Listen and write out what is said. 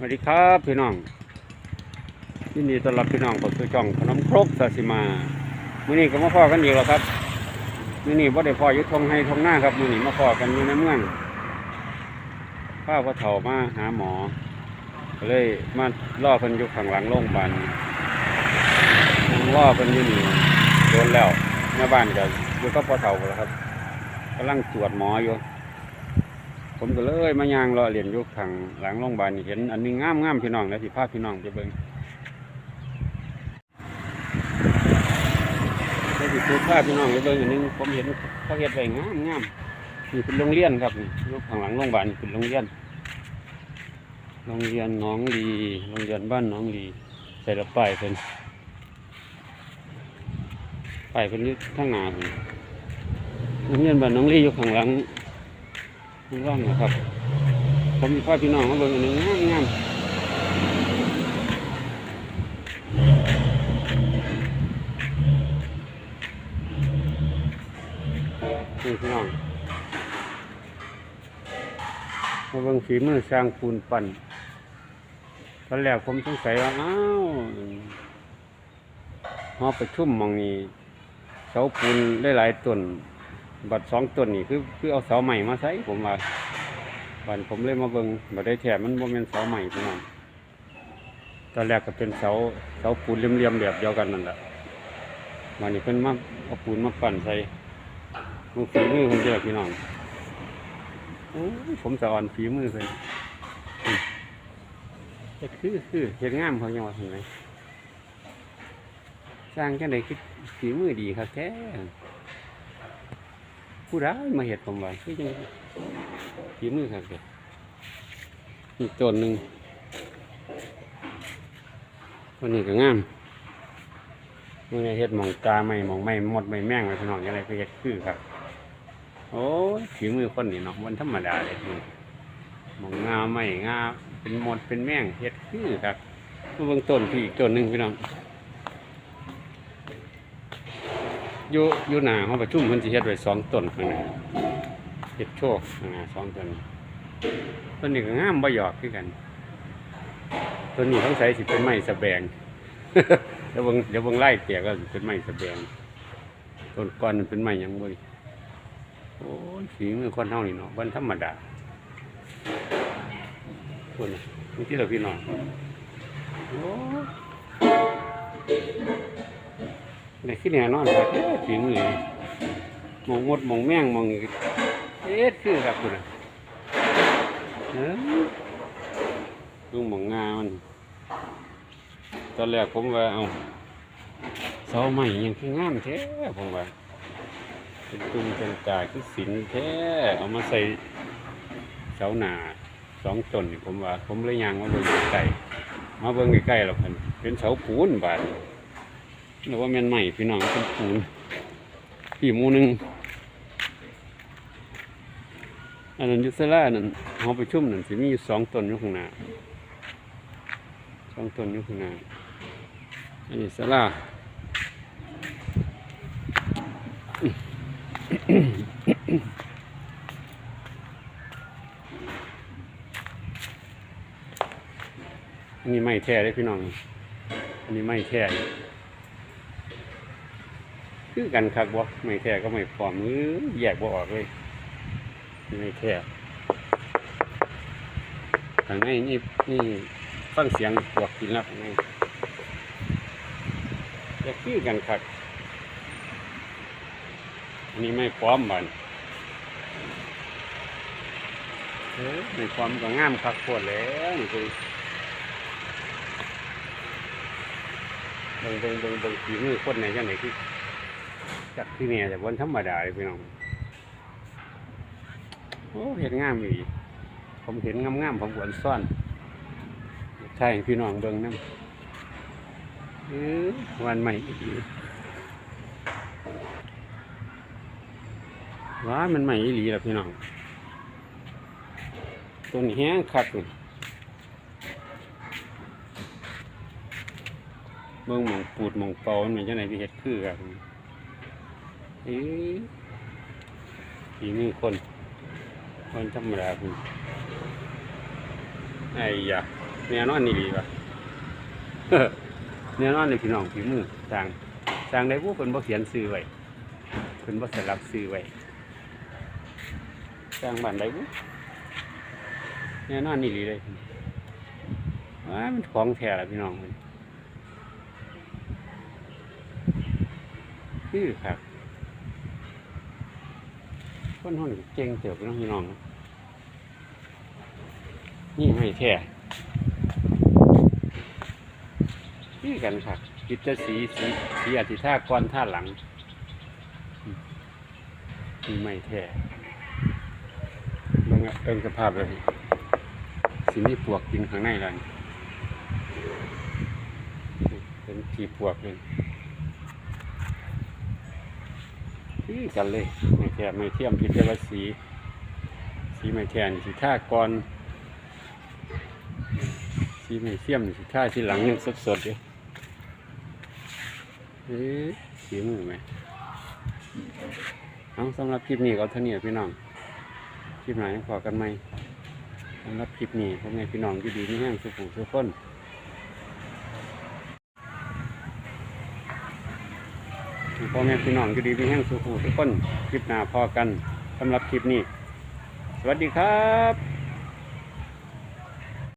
สวัสดีครับพี่น้องยินดีต้อนรับพี่น้องเข้าสู่ช่องขนมครกสาสิมามื้อนี้ก็มาพ่อกันอีกแล้วครับมื้อนี้บ่ได้พ่ออยู่ทงให้ทงหน้าครับมื้อนี้มาพ่อกันอยู่ในเมืองข้าวพ่อเฒ่ามาหาหมอก็เลยมาล่อเพิ่นอยู่ข้างหลังโรงพยาบาลนั่งล่อเพิ่นอยู่นี่โดนแล้วแม่บ้านก็อยู่กับพ่อเฒ่าแล้วครับกำลังตรวจหมออยู่ ผมก็เลยมายางรอเรียนยู่ข้างหลังโรงพยาบาลเห็นอันนึงงามงามๆพี่น้องแล้วสิพาพี่น้องไปเบิ่งแล้วสิพาพี่น้องไปเบิ่งอันนึงผมเห็นเขาเฮ็ดไว้งามงามนี่เป็นโรงเรียนครับนี่ยู่ข้างหลังโรงพยาบาลเป็นโรงเรียน โรงเรียนน้องลีโรงเรียนบ้านน้องลีใส่ละป้ายเป็นป้ายเป็นอยู่ข้างหน้าโรงเรียนบ้านน้องลีอยู่ข้างหลัง มันว่างนะครับ ผมมีพ่อพี่น้องมาเบิ่งอันนึงงามงามนี่พี่น้องมาเบิ่งฝีมือสร้างปูนปั่นตอนแรกผมสงสัยว่าอ้าวหอประชุมมองนี้เสาปูนได้หลายต้น บัดสองต้นนี่คือคือเอาเสาใหม่มาใส่ผมว่าบันผมเลยมาเบิงบัดได้แถมมันบ่แม่นเสาใหม่พี่น้องตอนแรกก็เป็นเสาเสาปูนเรียมๆแบบเดียวกันนั่นแหละวันนี้เพิ่นมาเอาปูนมาปั่นใส่มือฝีมือผมเจอพี่น้องผมสะอ่อนฝีมือเลยแต่คือคือเห็นงามเขายังว่าเห็นไหมสร้างจังไดคือฝีมือดีครับแท้ ผู้ร้ายมาเห็ดผมไว้คือยังฝีมือครับเด็กอีกต้นหนึ่งวันนี้ก็งามมื่อนี้เห็ดหมองกาไม่หมองไม่หมดไม่แม่งไว้พี่น้องยังไงก็เห็ดคือครับ โอ้ยฝีมือคนนี่เนาะวันธรรมดาเลยนี่หมองงาไม่งาเป็นหมดเป็นแม่งเห็ดคือครับเบื้องต้นพี่อีกต้นหนึ่งพี่น้อง อยู่อยู่หน้าห้องประชุมเพิ่นสิเฮ็ดไว้สองต้นข้างหน้าเฮ็ดโชว์ข้างหน้าสองต้นต้นนี้ก็งามบ่หยอกคือกันต้นนี้ต้องใส่สิเป็นไม้สะแบงเดี๋ยวเบิ่งเดี๋ยวเบิ่งไล่เตียก็สิเป็นไม้สะแบงต้นก้อนเป็นไม้ยังบ่ดิโอ้ยฝีมือคนเฮานี่เนาะบ่ธรรมดาคนนี่ที่เราพี่น้องโอ้ ยในที่แน่นอนครับฝีมือมองมดมองแมงมองเอ๊ะคือครับคุณเออลุงมองงามันตอนแรกผมว่าเอาเสาใหม่ยังคืองามแท้ผมว่าเป็นตุ้มเป็นกาคือสินแท้เอามาใส่เสาหนาสองต้นผมว่า ผมเลยยางมาเบิ่งใกล้มาเบิ่งใกล้ๆแล้วกันเป็นเสาปูนบาดนี้ หรือว่าแมนใหม่พี่น้องเป็นปูนปีหมูนึงอันนั้นยุสลานั่นหอประชุมนั่นสิมีอยู่สองตนอยู่ข้างหน้าสองตนอยู่ข้างหน้าอันนี้สลาอันนี้ไม่แท้เลยพี่น้อง อันนี้ไม่แท้ คือกันคักบ่ไม่แท้ก็ไม่พร้อมมือแยกบ่ออกเลยไม่แท้ข้างในนี่นี่ฟังเสียงปวกกินแล้วข้างในจะคือกันคักอันนี้ไม่พร้อมบันเออไม่พร้อมก็งามคักโคตรแล้วนี่คือเบิ่งเบิ่งเบิ่งเบิ่งฝีมือคนไหนจังไหนคือ จากที่เนี่ยแต่วันธรรมดาเลยพี่น้องโอ้เห็นงามอีผมเห็นงามๆผมหวนซ่อนใช่พี่น้องเบิ่งนั่นวันใหม่ว้ามันใหม่อีหลีแล้วพี่น้องตัวนี้แห้งคักนี่เบิ่งมองปูดมองเปามันเป็นจังไหนที่เฮ็ดคือครับ เอ๊ะฝีมือคน คนธรรมดาคุณไอ้ยะแน่นอนนี่ดีป่ะแน่นอนเลยพี่น้องฝีมือสร้างสร้างได้ผู้เพิ่นบ่เขียนซื้อไว้เพิ่นบ่สลักซื้อไว้สร้างบ้านได้ผู้แน่นอนนี่ดีเลยว้ามันของแท้ละพี่น้องมันคือครับ คนห้องนี่เก่งเติบน้องพี่น้อง นี่ไม่แท้นี่กันครับกิจสีสีสีอธิท่าก้อนท่าหลังนี่ไม่แท้ลองเอิงสภาพเลยสีนี่ปวกกินข้างในแล้วนี่เป็นทีปวกเลย นี่กันเลยไม่แท้ไม่เทียมพิจารสี สีไม่แท้นี่สีท่าก้อนสีไม่เสียมสีท่าที่หลังยังสดๆอยู่เอ๊ะสีมือไหมเอาสำหรับคลิปนี้ก็เท่านี้พี่น้องคลิปไหนขอกันไหมสำหรับคลิปนี้ผมไงพี่น้องอยู่ดีไม่แห้งสุขุสุขคน พ่อแม่พี่น้องอยู่ดีไม่แห้งสุขุสุกคนคลิปหน้าพอกันสำหรับคลิปนี้ สวัสดีครับ